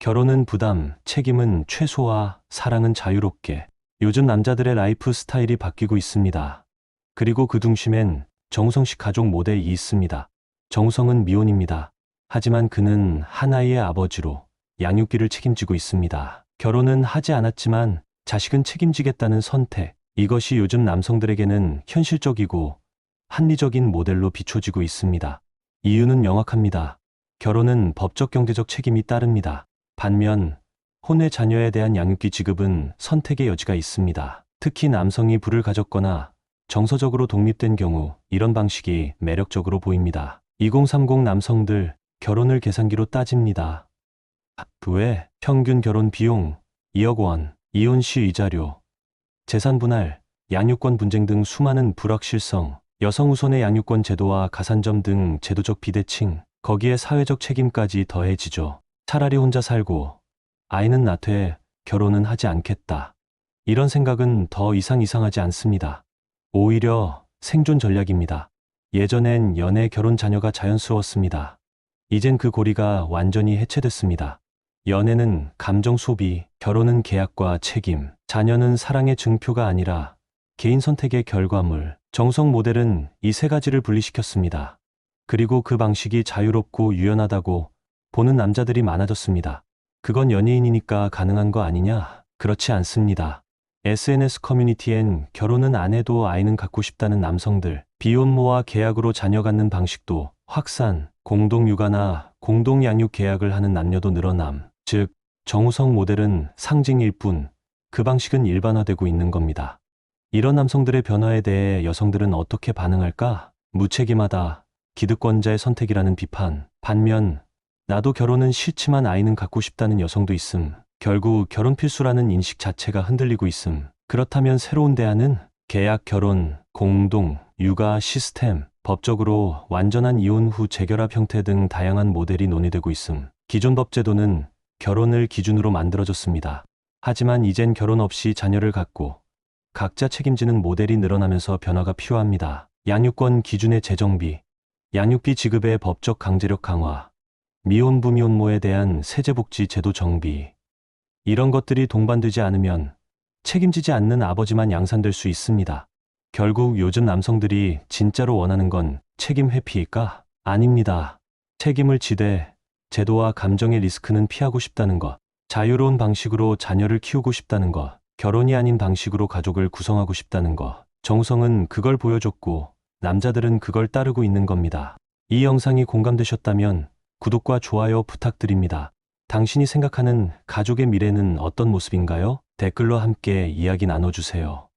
결혼은 부담, 책임은 최소화, 사랑은 자유롭게. 요즘 남자들의 라이프 스타일이 바뀌고 있습니다. 그리고 그 중심엔 정우성 씨 가족 모델이 있습니다. 정우성은 미혼입니다. 하지만 그는 하나의 아버지로 양육기를 책임지고 있습니다. 결혼은 하지 않았지만 자식은 책임지겠다는 선택. 이것이 요즘 남성들에게는 현실적이고 합리적인 모델로 비춰지고 있습니다. 이유는 명확합니다. 결혼은 법적 경제적 책임이 따릅니다. 반면 혼외 자녀에 대한 양육비 지급은 선택의 여지가 있습니다. 특히 남성이 부를 가졌거나 정서적으로 독립된 경우 이런 방식이 매력적으로 보입니다. 2030 남성들 결혼을 계산기로 따집니다. 왜 평균 결혼 비용 2억 원, 이혼 시 위자료, 재산 분할, 양육권 분쟁 등 수많은 불확실성, 여성 우선의 양육권 제도와 가산점 등 제도적 비대칭, 거기에 사회적 책임까지 더해지죠. 차라리 혼자 살고 아이는 낳되 결혼은 하지 않겠다. 이런 생각은 더 이상 이상하지 않습니다. 오히려 생존 전략입니다. 예전엔 연애, 결혼, 자녀가 자연스러웠습니다. 이젠 그 고리가 완전히 해체됐습니다. 연애는 감정 소비, 결혼은 계약과 책임, 자녀는 사랑의 증표가 아니라 개인 선택의 결과물. 정성 모델은 이 세 가지를 분리시켰습니다. 그리고 그 방식이 자유롭고 유연하다고 보는 남자들이 많아졌습니다. 그건 연예인이니까 가능한 거 아니냐? 그렇지 않습니다. SNS 커뮤니티엔 결혼은 안 해도 아이는 갖고 싶다는 남성들, 비혼모와 계약으로 자녀 갖는 방식도 확산, 공동육아나 공동양육 계약을 하는 남녀도 늘어남. 즉, 정우성 모델은 상징일 뿐, 그 방식은 일반화되고 있는 겁니다. 이런 남성들의 변화에 대해 여성들은 어떻게 반응할까? 무책임하다, 기득권자의 선택이라는 비판. 반면, 나도 결혼은 싫지만 아이는 갖고 싶다는 여성도 있음. 결국 결혼 필수라는 인식 자체가 흔들리고 있음. 그렇다면 새로운 대안은 계약 결혼, 공동, 육아 시스템, 법적으로 완전한 이혼 후 재결합 형태 등 다양한 모델이 논의되고 있음. 기존 법제도는 결혼을 기준으로 만들어졌습니다. 하지만 이젠 결혼 없이 자녀를 갖고 각자 책임지는 모델이 늘어나면서 변화가 필요합니다. 양육권 기준의 재정비, 양육비 지급의 법적 강제력 강화, 미혼부 미혼모에 대한 세제복지 제도 정비. 이런 것들이 동반되지 않으면 책임지지 않는 아버지만 양산될 수 있습니다. 결국 요즘 남성들이 진짜로 원하는 건 책임 회피일까? 아닙니다. 책임을 지되 제도와 감정의 리스크는 피하고 싶다는 것, 자유로운 방식으로 자녀를 키우고 싶다는 것, 결혼이 아닌 방식으로 가족을 구성하고 싶다는 것. 정우성은 그걸 보여줬고 남자들은 그걸 따르고 있는 겁니다. 이 영상이 공감되셨다면 구독과 좋아요 부탁드립니다. 당신이 생각하는 가족의 미래는 어떤 모습인가요? 댓글로 함께 이야기 나눠주세요.